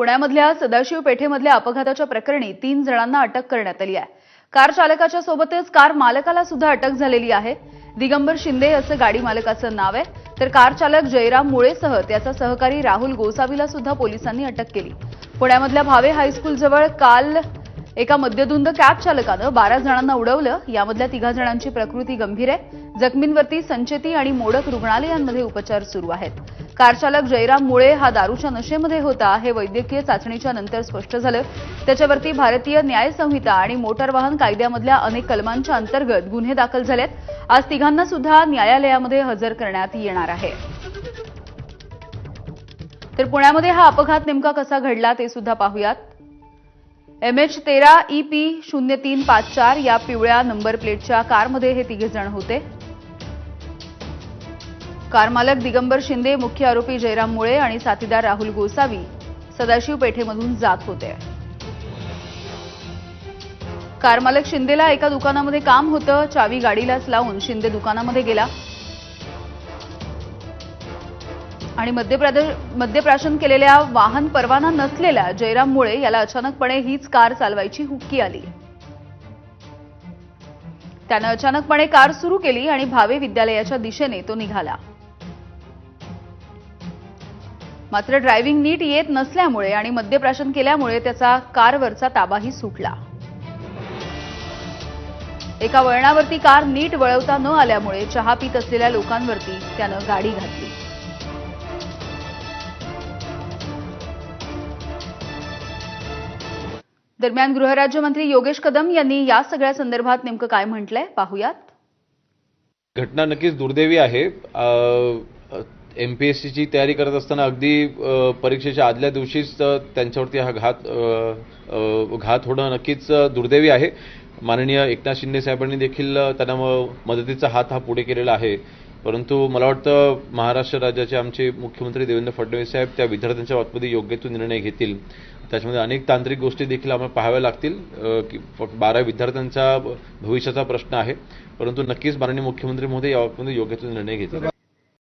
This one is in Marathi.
पुण्यामधल्या सदाशिव पेठेमधल्या अपघाताच्या प्रकरणी तीन जणांना अटक करण्यात आली आहे. कार चालकाच्या सोबतच कार मालकाला सुद्धा अटक झालेली आहे. दिगंबर शिंदे असं गाडी मालकाचं नाव आहे. तर कार चालक जयराम मुळेसह त्याचा सहकारी राहुल गोसावीला सुद्धा पोलिसांनी अटक केली. पुण्यामधल्या भावे हायस्कूलजवळ काल एका मद्यधुंद कॅब चालकानं बारा जणांना उडवलं. यामधल्या तिघा जणांची प्रकृती गंभीर आहे. जखमींवरती संचेती आणि मोडक रुग्णालयांमध्ये उपचार सुरू आहेत. कारचालक जयराम मुळे हा दारूच्या नशेमध्ये होता. हे वैद्यकीय चाचणीच्या नंतर स्पष्ट झालं. त्याच्यावरती भारतीय न्याय संहिता आणि मोटार वाहन कायद्यामधल्या अनेक कलमांच्या अंतर्गत गुन्हे दाखल झालेत. आज तिघांना सुद्धा न्यायालयामध्ये हजर करण्यात येणार आहे. तर पुण्यामध्ये हा अपघात नेमका कसा घडला ते सुद्धा पाहूयात. एम एच तेरा ई पी शून्य तीन पाच चार या पिवळ्या नंबर प्लेटच्या कारमध्ये हे तिघे जण होते. कार मालक दिगंबर शिंदे मुख्य आरोपी जयराम मुळे आणि साथीदार राहुल गोसावी सदाशिव पेठेमधून जात होते. कार मालक शिंदेला एका दुकानामध्ये काम होतं. चावी गाडीलाच लावून शिंदे दुकानामध्ये गेला. आणि मद्यप्राद- मद्यप्राशन केलेल्या वाहन परवाना नसलेल्या जयराम मुळे याला अचानकपणे हीच कार चालवायची हुक्की आली. त्यानं अचानकपणे कार सुरू केली आणि भावे विद्यालयाच्या दिशेने तो निघाला. मात्र ड्रायव्हिंग नीट येत नसल्यामुळे आणि मद्यप्राशन केल्यामुळे त्याचा कारवरचा ताबाही सुटला. एका वळणावरती कार नीट वळवता न आल्यामुळे चहा पित असलेल्या लोकांवरती त्यानं गाडी घातली. दरम्यान गृहराज्यमंत्री योगेश कदम यांनी या सगळ्या संदर्भात नेमकं काय म्हटलंय? पाहूयात. घटना नक्कीच दुर्दैवी आहे. एम पी एस सीची तयारी करत असताना अगदी परीक्षेच्या आदल्या दिवशीच त्यांच्यावरती हा घात घात होणं नक्कीच दुर्दैवी आहे. माननीय एकनाथ शिंदे साहेबांनी देखील त्यांना मदतीचा हात हा पुढे केलेला आहे. परंतु मला वाटतं महाराष्ट्र राज्याचे आमचे मुख्यमंत्री देवेंद्र फडणवीस साहेब त्या विद्यार्थ्यांच्या बाबतीमध्ये योग्य तो निर्णय घेतील. त्याच्यामध्ये अनेक तांत्रिक गोष्टी देखील आम्हाला पाहाव्या लागतील. की फक्त बारा विद्यार्थ्यांचा भविष्याचा प्रश्न आहे. परंतु नक्कीच माननीय मुख्यमंत्री महोदय याबाबतीमध्ये योग्य तो निर्णय घेतील.